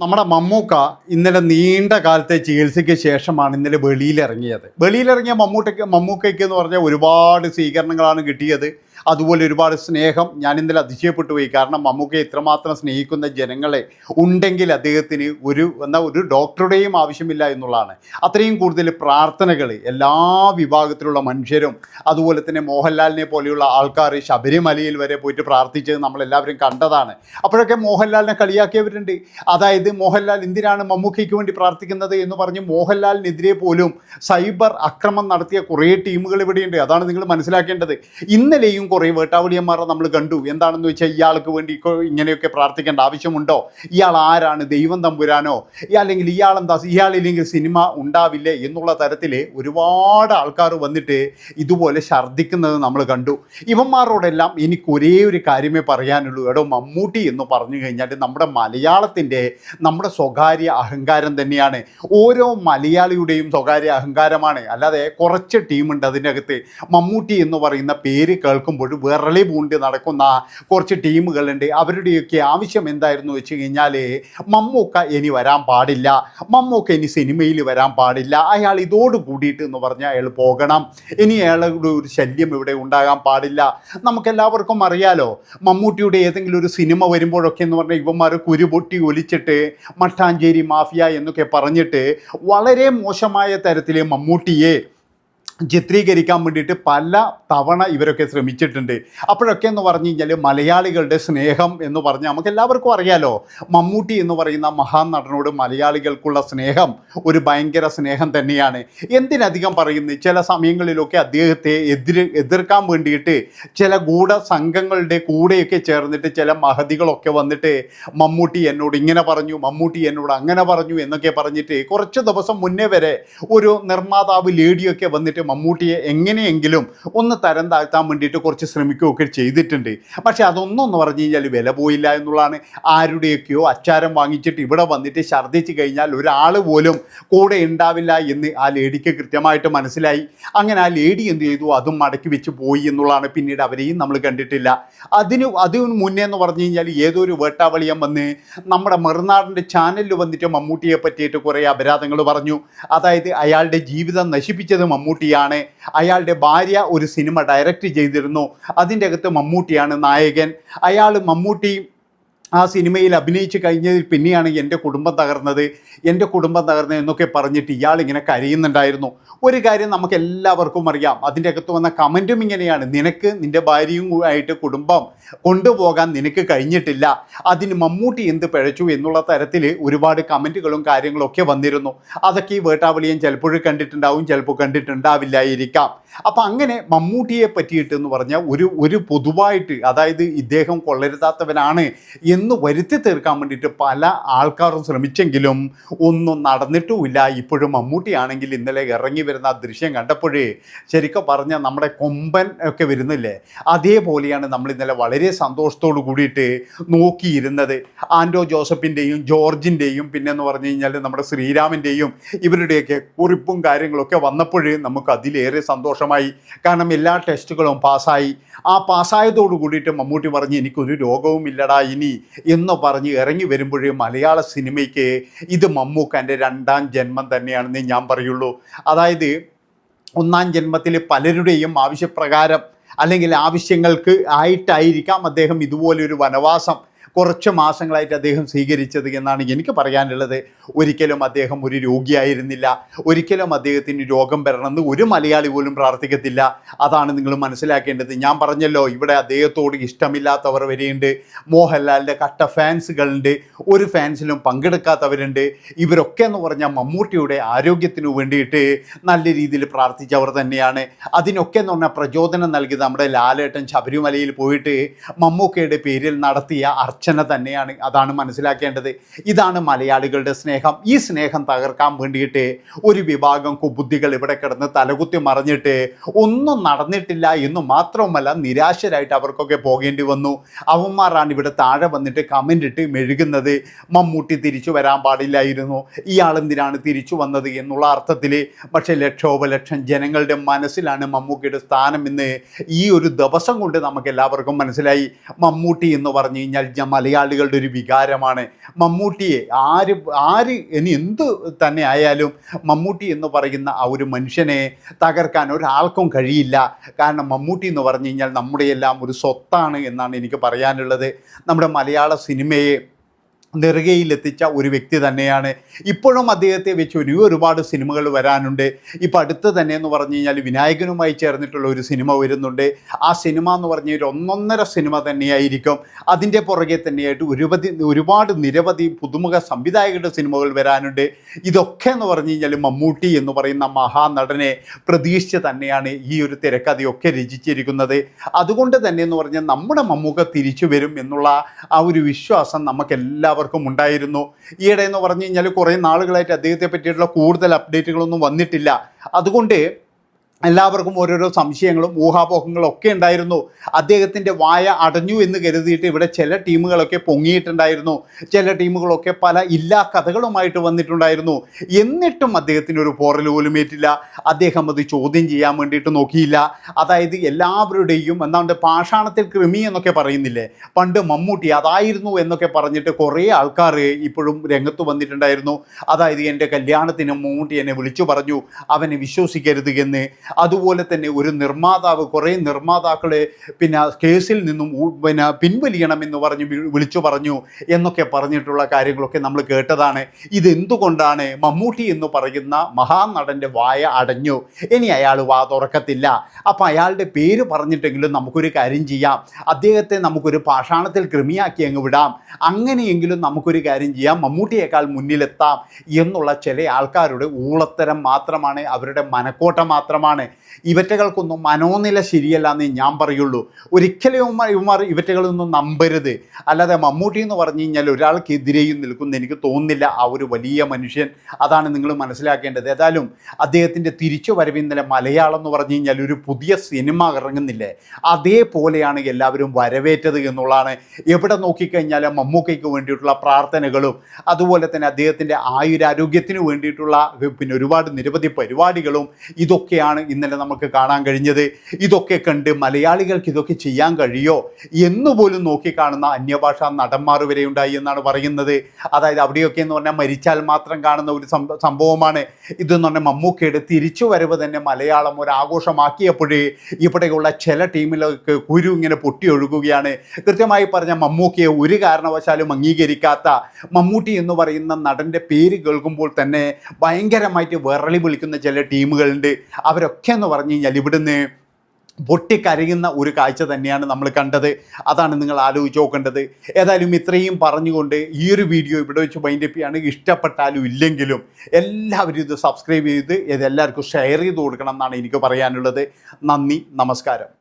നമ്മുടെ മമ്മൂക്ക ഇന്നലെ നീണ്ട കാലത്തെ ചികിത്സയ്ക്ക് ശേഷമാണ് ഇന്നലെ വെളിയിലിറങ്ങിയത്. വെളിയിലിറങ്ങിയ മമ്മൂട്ടയ്ക്ക് മമ്മൂക്കയ്ക്ക് എന്ന് പറഞ്ഞാൽ ഒരുപാട് സ്വീകരണങ്ങളാണ് കിട്ടിയത്. അതുപോലെ ഒരുപാട് സ്നേഹം ഞാൻ ഇന്നലെ അതിശയപ്പെട്ടു പോയി. കാരണം മമ്മൂക്കയെ ഇത്രമാത്രം സ്നേഹിക്കുന്ന ജനങ്ങളെ ഉണ്ടെങ്കിൽ അദ്ദേഹത്തിന് ഒരു എന്നാൽ ഒരു ഡോക്ടറുടെയും ആവശ്യമില്ല എന്നുള്ളതാണ്. അത്രയും കൂടുതൽ പ്രാർത്ഥനകൾ എല്ലാ വിഭാഗത്തിലുള്ള മനുഷ്യരും അതുപോലെ തന്നെ മോഹൻലാലിനെ പോലെയുള്ള ആൾക്കാർ ശബരിമലയിൽ വരെ പോയിട്ട് പ്രാർത്ഥിച്ചത് നമ്മളെല്ലാവരും കണ്ടതാണ്. അപ്പോഴൊക്കെ മോഹൻലാലിനെ കളിയാക്കിയവരുണ്ട്. അതായത് മോഹൻലാൽ എന്തിനാണ് മമ്മൂക്കയ്ക്ക് വേണ്ടി പ്രാർത്ഥിക്കുന്നത് എന്ന് പറഞ്ഞ് മോഹൻലാലിനെതിരെ പോലും സൈബർ അക്രമം നടത്തിയ കുറേ ടീമുകൾ ഇവിടെയുണ്ട്. അതാണ് നിങ്ങൾ മനസ്സിലാക്കേണ്ടത്. ഇന്നലെയും കുറേ വേട്ടാവളിയന്മാരെ നമ്മൾ കണ്ടു. എന്താണെന്ന് വെച്ചാൽ ഇയാൾക്ക് വേണ്ടി ഇങ്ങനെയൊക്കെ പ്രാർത്ഥിക്കേണ്ട ആവശ്യമുണ്ടോ? ഇയാൾ ആരാണ്? ദൈവം തമ്പുരാനോ? അല്ലെങ്കിൽ ഇയാളെന്താ ഇയാളില്ലെങ്കിൽ സിനിമ ഉണ്ടാവില്ലേ? എന്നുള്ള തരത്തിൽ ഒരുപാട് ആൾക്കാർ വന്നിട്ട് ഇതുപോലെ ഛർദ്ദിക്കുന്നത് നമ്മൾ കണ്ടു. ഇവന്മാരോടെല്ലാം എനിക്ക് ഒരേ ഒരു കാര്യമേ പറയാനുള്ളൂ. എടോ മമ്മൂട്ടി എന്ന് പറഞ്ഞു കഴിഞ്ഞാൽ നമ്മുടെ മലയാളത്തിന്റെ നമ്മുടെ സ്വകാര്യ അഹങ്കാരം തന്നെയാണ്. ഓരോ മലയാളിയുടെയും സ്വകാര്യ അഹങ്കാരമാണ്. അല്ലാതെ കുറച്ച് ടീമുണ്ട് അതിനകത്ത്. മമ്മൂട്ടി എന്ന് പറയുന്ന പേര് കേൾക്കുമ്പോൾ വിറളി മൂണ്ടി നടക്കുന്ന കുറച്ച് ടീമുകളുണ്ട്. അവരുടെയൊക്കെ ആവശ്യം എന്തായിരുന്നു വെച്ച് കഴിഞ്ഞാൽ മമ്മൂക്ക ഇനി വരാൻ പാടില്ല. മമ്മൂക്ക ഇനി സിനിമയിൽ വരാൻ പാടില്ല. അയാൾ ഇതോട് കൂടിയിട്ട് എന്ന് പറഞ്ഞാൽ അയാൾ പോകണം. ഇനി അയാളുടെ ഒരു ശല്യം ഇവിടെ ഉണ്ടാകാൻ പാടില്ല. നമുക്കെല്ലാവർക്കും അറിയാലോ മമ്മൂട്ടിയുടെ ഏതെങ്കിലും ഒരു സിനിമ വരുമ്പോഴൊക്കെ എന്ന് പറഞ്ഞാൽ ഇവന്മാർ കുരുപൊട്ടി ഒലിച്ചിട്ട് മട്ടാഞ്ചേരി മാഫിയ എന്നൊക്കെ പറഞ്ഞിട്ട് വളരെ മോശമായ തരത്തിൽ മമ്മൂട്ടിയെ ചിത്രീകരിക്കാൻ വേണ്ടിയിട്ട് പല തവണ ഇവരൊക്കെ ശ്രമിച്ചിട്ടുണ്ട്. അപ്പോഴൊക്കെ എന്ന് പറഞ്ഞു കഴിഞ്ഞാൽ മലയാളികളുടെ സ്നേഹം എന്ന് പറഞ്ഞാൽ നമുക്ക് എല്ലാവർക്കും അറിയാലോ. മമ്മൂട്ടി എന്ന് പറയുന്ന മഹാൻ നടനോട് മലയാളികൾക്കുള്ള സ്നേഹം ഒരു ഭയങ്കര സ്നേഹം തന്നെയാണ്. എന്തിനധികം പറയുന്നു? ചില സമയങ്ങളിലൊക്കെ അദ്ദേഹത്തെ എതിർ എതിർക്കാൻ വേണ്ടിയിട്ട് ചില ഗൂഢ സംഘങ്ങളുടെ കൂടെയൊക്കെ ചേർന്നിട്ട് ചില മഹതികളൊക്കെ വന്നിട്ട് മമ്മൂട്ടി എന്നോട് ഇങ്ങനെ പറഞ്ഞു മമ്മൂട്ടി എന്നോട് അങ്ങനെ പറഞ്ഞു എന്നൊക്കെ പറഞ്ഞിട്ട് കുറച്ച് ദിവസം മുന്നേ വരെ ഒരു നിർമ്മാതാവ് ലേഡിയൊക്കെ വന്നിട്ട് മമ്മൂട്ടിയെ എങ്ങനെയെങ്കിലും ഒന്ന് തരം താഴ്ത്താൻ വേണ്ടിയിട്ട് കുറച്ച് ശ്രമിക്കുകയൊക്കെ ചെയ്തിട്ടുണ്ട്. പക്ഷേ അതൊന്നും എന്ന് പറഞ്ഞു കഴിഞ്ഞാൽ വില പോയില്ല എന്നുള്ളതാണ്. ആരുടെയൊക്കെയോ അച്ചാരം വാങ്ങിച്ചിട്ട് ഇവിടെ വന്നിട്ട് ഛർദ്ദിച്ച് കഴിഞ്ഞാൽ ഒരാൾ പോലും കൂടെ ഉണ്ടാവില്ല എന്ന് ആ ലേഡിക്ക് കൃത്യമായിട്ട് മനസ്സിലായി. അങ്ങനെ ആ ലേഡി എന്ത് ചെയ്തു? അതും മടക്കി വെച്ച് പോയി എന്നുള്ളതാണ് പിന്നീട് അവരെയും നമ്മൾ കണ്ടിട്ടില്ല. അതിന് അതിന് മുന്നേ എന്ന് പറഞ്ഞു കഴിഞ്ഞാൽ ഏതോ ഒരു വേട്ടാവളിയം വന്ന് നമ്മുടെ മറുനാടിന്റെ ചാനലിൽ വന്നിട്ട് മമ്മൂട്ടിയെ പറ്റിയിട്ട് കുറേ അപരാധങ്ങൾ പറഞ്ഞു. അതായത് അയാളുടെ ജീവിതം നശിപ്പിച്ചത് മമ്മൂട്ടിയാണ്. അയാളുടെ ഭാര്യ ഒരു സിനിമ ഡയറക്റ്റ് ചെയ്തിരുന്നു. അതിന്റെ അകത്ത് മമ്മൂട്ടിയാണ് നായകൻ. അയാൾ മമ്മൂട്ടി ആ സിനിമയിൽ അഭിനയിച്ച് കഴിഞ്ഞതിൽ പിന്നെയാണ് എന്റെ കുടുംബം തകർന്നത്. എന്റെ കുടുംബം തകർന്നത് എന്നൊക്കെ പറഞ്ഞിട്ട് ഇയാൾ ഇങ്ങനെ കരയുന്നുണ്ടായിരുന്നു. ഒരു കാര്യം നമുക്ക് എല്ലാവർക്കും അറിയാം. അതിന്റെ അകത്ത് വന്ന കമന്റും ഇങ്ങനെയാണ്. നിനക്ക് നിന്റെ ഭാര്യയും ആയിട്ട് കുടുംബം കൊണ്ടുപോകാൻ നിനക്ക് കഴിഞ്ഞിട്ടില്ല. അതിന് മമ്മൂട്ടി എന്ത് പിഴച്ചു എന്നുള്ള തരത്തിൽ ഒരുപാട് കമന്റുകളും കാര്യങ്ങളൊക്കെ വന്നിരുന്നു. അതൊക്കെ ഈ വേട്ടാവളിയും ചിലപ്പോഴും കണ്ടിട്ടുണ്ടാവും ചിലപ്പോൾ കണ്ടിട്ടുണ്ടാവില്ലായിരിക്കാം. അപ്പം അങ്ങനെ മമ്മൂട്ടിയെ പറ്റിയിട്ട് എന്ന് പറഞ്ഞാൽ ഒരു ഒരു പൊതുവായിട്ട് അതായത് ഇദ്ദേഹം കൊള്ളരുതാത്തവനാണ് എന്ന് വരുത്തി തീർക്കാൻ വേണ്ടിയിട്ട് പല ആൾക്കാരും ശ്രമിച്ചെങ്കിലും ഒന്നും നടന്നിട്ടുമില്ല. ഇപ്പോഴും മമ്മൂട്ടിയാണെങ്കിൽ ഇന്നലെ ഇറങ്ങി വരുന്ന ആ ദൃശ്യം കണ്ടപ്പോഴേ ശരിക്കും പറഞ്ഞാൽ നമ്മുടെ കൊമ്പൻ ഒക്കെ വരുന്നില്ലേ? അതേപോലെയാണ് നമ്മൾ ഇന്നലെ വളരെ സന്തോഷത്തോടു കൂടിയിട്ട് നോക്കിയിരുന്നത്. ആൻഡോ ജോസഫിന്റെയും ജോർജിന്റെയും പിന്നെ എന്ന് പറഞ്ഞു കഴിഞ്ഞാൽ നമ്മുടെ ശ്രീരാമിന്റെയും ഇവരുടെയൊക്കെ കുറിപ്പും കാര്യങ്ങളൊക്കെ വന്നപ്പോഴേ നമുക്ക് അതിലേറെ സന്തോഷമായി. കാരണം എല്ലാ ടെസ്റ്റുകളും പാസ്സായി. ആ പാസ്സായതോടു കൂടിയിട്ട് മമ്മൂട്ടി പറഞ്ഞ് എനിക്കൊരു രോഗവും ഇല്ലടാ ഇനി എന്ന് പറഞ്ഞ് ഇറങ്ങി വരുമ്പോഴേ മലയാള സിനിമയ്ക്ക് ഇത് മമ്മൂക്കന്റെ രണ്ടാം ജന്മം തന്നെയാണെന്ന് ഞാൻ പറയുള്ളൂ. അതായത് ഒന്നാം ജന്മത്തിൽ പലരുടെയും ആവശ്യപ്രകാരം അല്ലെങ്കിൽ ആവശ്യങ്ങൾക്ക് ആയിട്ടായിരിക്കാം അദ്ദേഹം ഇതുപോലൊരു വനവാസം കുറച്ച് മാസങ്ങളായിട്ട് അദ്ദേഹം സ്വീകരിച്ചത് എന്നാണ് എനിക്ക് പറയാനുള്ളത്. ഒരിക്കലും അദ്ദേഹം ഒരു രോഗിയായിരുന്നില്ല. ഒരിക്കലും അദ്ദേഹത്തിന് രോഗം വരണമെന്ന് ഒരു മലയാളി പോലും പ്രാർത്ഥിക്കത്തില്ല. അതാണ് നിങ്ങൾ മനസ്സിലാക്കേണ്ടത്. ഞാൻ പറഞ്ഞല്ലോ ഇവിടെ അദ്ദേഹത്തോട് ഇഷ്ടമില്ലാത്തവർ വരെയുണ്ട്. മോഹൻലാലിന്റെ കട്ട ഫാൻസുകളുണ്ട്. ഒരു ഫാൻസിലും പങ്കെടുക്കാത്തവരുണ്ട്. ഇവരൊക്കെ എന്ന് പറഞ്ഞാൽ മമ്മൂട്ടിയുടെ ആരോഗ്യത്തിനു വേണ്ടിയിട്ട് നല്ല രീതിയിൽ പ്രാർത്ഥിച്ചവർ തന്നെയാണ്. അതിനൊക്കെ എന്ന് പറഞ്ഞാൽ പ്രചോദനം നൽകി നമ്മുടെ ലാലേട്ടൻ ശബരിമലയിൽ പോയിട്ട് മമ്മൂക്കയുടെ പേരിൽ നടത്തിയ അർച്ചന തന്നെയാണ് അതാണ് മനസ്സിലാക്കേണ്ടത്. ഇതാണ് മലയാളികളുടെ സ്നേഹം. ഈ സ്നേഹം തകർക്കാൻ വേണ്ടിയിട്ട് ഒരു വിഭാഗം കുബുദ്ധികൾ ഇവിടെ കിടന്ന് തലകുത്തി മറിഞ്ഞിട്ട് ഒന്നും നടന്നിട്ടില്ല എന്ന് മാത്രവുമല്ല നിരാശരായിട്ട് അവർക്കൊക്കെ പോകേണ്ടി വന്നു. അവന്മാരാണ് ഇവിടെ താഴെ വന്നിട്ട് കമന്റ് ഇട്ട് മെഴുകുന്നത്. മമ്മൂട്ടി തിരിച്ചു വരാൻ പാടില്ലായിരുന്നു. ഇയാളെന്തിനാണ് തിരിച്ചു വന്നത് എന്നുള്ള അർത്ഥത്തിൽ. പക്ഷേ ലക്ഷോപലക്ഷം ജനങ്ങളുടെ മനസ്സിലാണ് മമ്മൂക്കിയുടെ സ്ഥാനം എന്ന് ഈ ഒരു ദിവസം കൊണ്ട് നമുക്ക് എല്ലാവർക്കും മനസ്സിലായി. മമ്മൂട്ടി എന്ന് പറഞ്ഞു കഴിഞ്ഞാൽ ജ- മലയാളികളുടെ ഒരു വികാരമാണ്. മമ്മൂട്ടിയെ ആര് ആര് ഇനി എന്ത് തന്നെ ആയാലും മമ്മൂട്ടി എന്ന് പറയുന്ന ആ ഒരു മനുഷ്യനെ തകർക്കാൻ ഒരാൾക്കും കഴിയില്ല. കാരണം മമ്മൂട്ടി എന്ന് പറഞ്ഞു കഴിഞ്ഞാൽ നമ്മുടെ എല്ലാം ഒരു സ്വത്താണ് എന്നാണ് എനിക്ക് പറയാനുള്ളത്. നമ്മുടെ മലയാള സിനിമയെ നെറുകയിലെത്തിച്ച ഒരു വ്യക്തി തന്നെയാണ്. ഇപ്പോഴും അദ്ദേഹത്തെ വെച്ച് ഒരു ഒരുപാട് സിനിമകൾ വരാനുണ്ട്. ഇപ്പം അടുത്ത് തന്നെ എന്ന് പറഞ്ഞു കഴിഞ്ഞാൽ വിനായകനുമായി ചേർന്നിട്ടുള്ള ഒരു സിനിമ വരുന്നുണ്ട്. ആ സിനിമ എന്ന് പറഞ്ഞ ഒരു ഒന്നൊന്നര സിനിമ തന്നെയായിരിക്കും. അതിന്റെ പുറകെ തന്നെയായിട്ട് ഒരുപതി ഒരുപാട് നിരവധി പുതുമുഖ സംവിധായകരുടെ സിനിമകൾ വരാനുണ്ട്. ഇതൊക്കെ എന്ന് പറഞ്ഞു കഴിഞ്ഞാൽ മമ്മൂട്ടി എന്ന് പറയുന്ന മഹാനടനെ പ്രതീക്ഷിച്ച് തന്നെയാണ് ഈ ഒരു തിരക്കഥയൊക്കെ രചിച്ചിരിക്കുന്നത്. അതുകൊണ്ട് തന്നെ എന്ന് പറഞ്ഞാൽ നമ്മുടെ മമ്മൂക്ക തിരിച്ചു വരും എന്നുള്ള ആ ഒരു വിശ്വാസം നമുക്ക് എല്ലാവർക്കും ഉണ്ടായിരുന്നു. ഈയിടെ എന്ന് പറഞ്ഞു കഴിഞ്ഞാൽ കുറേ നാളുകളായിട്ട് അദ്ദേഹത്തെ പറ്റിയിട്ടുള്ള കൂടുതൽ അപ്ഡേറ്റുകളൊന്നും വന്നിട്ടില്ല. അതുകൊണ്ട് എല്ലാവർക്കും ഓരോരോ സംശയങ്ങളും ഊഹാപോഹങ്ങളും ഒക്കെ ഉണ്ടായിരുന്നു. അദ്ദേഹത്തിന്റെ വായ അടഞ്ഞു എന്ന് കരുതിയിട്ട് ഇവിടെ ചില ടീമുകളൊക്കെ പൊങ്ങിയിട്ടുണ്ടായിരുന്നു. ചില ടീമുകളൊക്കെ പല ഇല്ലാ കഥകളുമായിട്ട് വന്നിട്ടുണ്ടായിരുന്നു. എന്നിട്ടും അദ്ദേഹത്തിന് ഒരു പോറൽ പോലും ഏറ്റില്ല. അദ്ദേഹം അത് ചോദ്യം ചെയ്യാൻ വേണ്ടിയിട്ട് നോക്കിയില്ല. അതായത് എല്ലാവരുടെയും എന്താണ്ട് പാഷാണത്തിൽ കൃമി എന്നൊക്കെ പറയുന്നില്ലേ? പണ്ട് മമ്മൂട്ടി അതായിരുന്നു എന്നൊക്കെ പറഞ്ഞിട്ട് കുറേ ആൾക്കാർ ഇപ്പോഴും രംഗത്ത് വന്നിട്ടുണ്ടായിരുന്നു. അതായത് എന്റെ കല്യാണത്തിന് മമ്മൂട്ടി എന്നെ വിളിച്ചു പറഞ്ഞു. അവനെ വിശ്വസിക്കരുത് എന്ന്. അതുപോലെ തന്നെ ഒരു നിർമ്മാതാവ് കുറേ നിർമ്മാതാക്കളെ പിന്നെ കേസിൽ നിന്നും പിന്നെ പിൻവലിയണമെന്ന് പറഞ്ഞ് വിളിച്ചു പറഞ്ഞു എന്നൊക്കെ പറഞ്ഞിട്ടുള്ള കാര്യങ്ങളൊക്കെ നമ്മൾ കേട്ടതാണ്. ഇതെന്തുകൊണ്ടാണ് മമ്മൂട്ടി എന്ന് പറയുന്ന മഹാനടന്റെ വായ അടഞ്ഞു. ഇനി അയാൾ വാ തുറക്കത്തില്ല. അപ്പം അയാളുടെ പേര് പറഞ്ഞിട്ടെങ്കിലും നമുക്കൊരു കാര്യം ചെയ്യാം. അദ്ദേഹത്തെ നമുക്കൊരു പാഷാണത്തിൽ കൃമിയാക്കി അങ്ങ് വിടാം. അങ്ങനെയെങ്കിലും നമുക്കൊരു കാര്യം ചെയ്യാം. മമ്മൂട്ടിയേക്കാൾ മുന്നിലെത്താം എന്നുള്ള ചില ആൾക്കാരുടെ ഊളത്തരം മാത്രമാണ് അവരുടെ മനക്കോട്ട മാത്രമാണ്. ഇവറ്റകൾക്കൊന്നും മനോനില ശരിയല്ല എന്നേ ഞാൻ പറയുള്ളൂ. ഒരിക്കലും ഇവന്മാർ ഇവറ്റകളൊന്നും നമ്പരുത്. അല്ലാതെ മമ്മൂട്ടി എന്ന് പറഞ്ഞു കഴിഞ്ഞാൽ ഒരാൾക്കെതിരെയും നിൽക്കുന്ന എനിക്ക് തോന്നുന്നില്ല. ആ ഒരു വലിയ മനുഷ്യൻ. അതാണ് നിങ്ങൾ മനസ്സിലാക്കേണ്ടത്. ഏതായാലും അദ്ദേഹത്തിന്റെ തിരിച്ചു വരവ് ഇന്നലെ മലയാളം എന്ന് പറഞ്ഞു കഴിഞ്ഞാൽ ഒരു പുതിയ സിനിമ ഇറങ്ങുന്നില്ലേ? അതേപോലെയാണ് എല്ലാവരും വരവേറ്റത് എന്നുള്ളതാണ്. എവിടെ നോക്കിക്കഴിഞ്ഞാലും മമ്മൂക്കയ്ക്ക് വേണ്ടിയിട്ടുള്ള പ്രാർത്ഥനകളും അതുപോലെ തന്നെ അദ്ദേഹത്തിന്റെ ആയുരാരോഗ്യത്തിന് വേണ്ടിയിട്ടുള്ള പിന്നെ ഒരുപാട് നിരവധി പരിപാടികളും ഇതൊക്കെയാണ് ഇന്നലെ നമുക്ക് കാണാൻ കഴിഞ്ഞത് ഇതൊക്കെ കണ്ട് മലയാളികൾക്ക് ഇതൊക്കെ ചെയ്യാൻ കഴിയോ എന്ന് പോലും നോക്കിക്കാണുന്ന അന്യഭാഷാ നടന്മാർ വരെ ഉണ്ടായി എന്നാണ് പറയുന്നത്. അതായത് അവിടെയൊക്കെ എന്ന് പറഞ്ഞാൽ മരിച്ചാൽ മാത്രം കാണുന്ന ഒരു സംഭവമാണ്. ഇതെന്ന് പറഞ്ഞാൽ മമ്മൂക്കയുടെ തിരിച്ചു വരവ് തന്നെ മലയാളം ഒരാഘോഷമാക്കിയപ്പോഴേ ഇവിടെയുള്ള ചില ടീമിലൊക്കെ കുരു ഇങ്ങനെ പൊട്ടിയൊഴുകുകയാണ് കൃത്യമായി പറഞ്ഞ മമ്മൂക്കയെ ഒരു കാരണവശാലും അംഗീകരിക്കാത്ത മമ്മൂട്ടി എന്ന് പറയുന്ന നടന്റെ പേര് കേൾക്കുമ്പോൾ തന്നെ ഭയങ്കരമായിട്ട് വിറളി വിളിക്കുന്ന ചില ടീമുകളുണ്ട്. അവരൊക്കെ എന്ന് പറഞ്ഞു കഴിഞ്ഞാൽ ഇവിടുന്ന് പൊട്ടിക്കരയുന്ന ഒരു കാഴ്ച തന്നെയാണ് നമ്മൾ കണ്ടത്. അതാണ് നിങ്ങൾ ആലോചിച്ച് നോക്കേണ്ടത്. ഏതായാലും ഇത്രയും പറഞ്ഞുകൊണ്ട് ഈ ഒരു വീഡിയോ ഇവിടെ വെച്ച് മൈൻഡ് ചെയ്യാണ്. ഇഷ്ടപ്പെട്ടാലും ഇല്ലെങ്കിലും എല്ലാവരും ഇത് സബ്സ്ക്രൈബ് ചെയ്ത് ഇത് എല്ലാവർക്കും ഷെയർ ചെയ്ത് കൊടുക്കണം എന്നാണ് എനിക്ക് പറയാനുള്ളത്. നന്ദി നമസ്കാരം.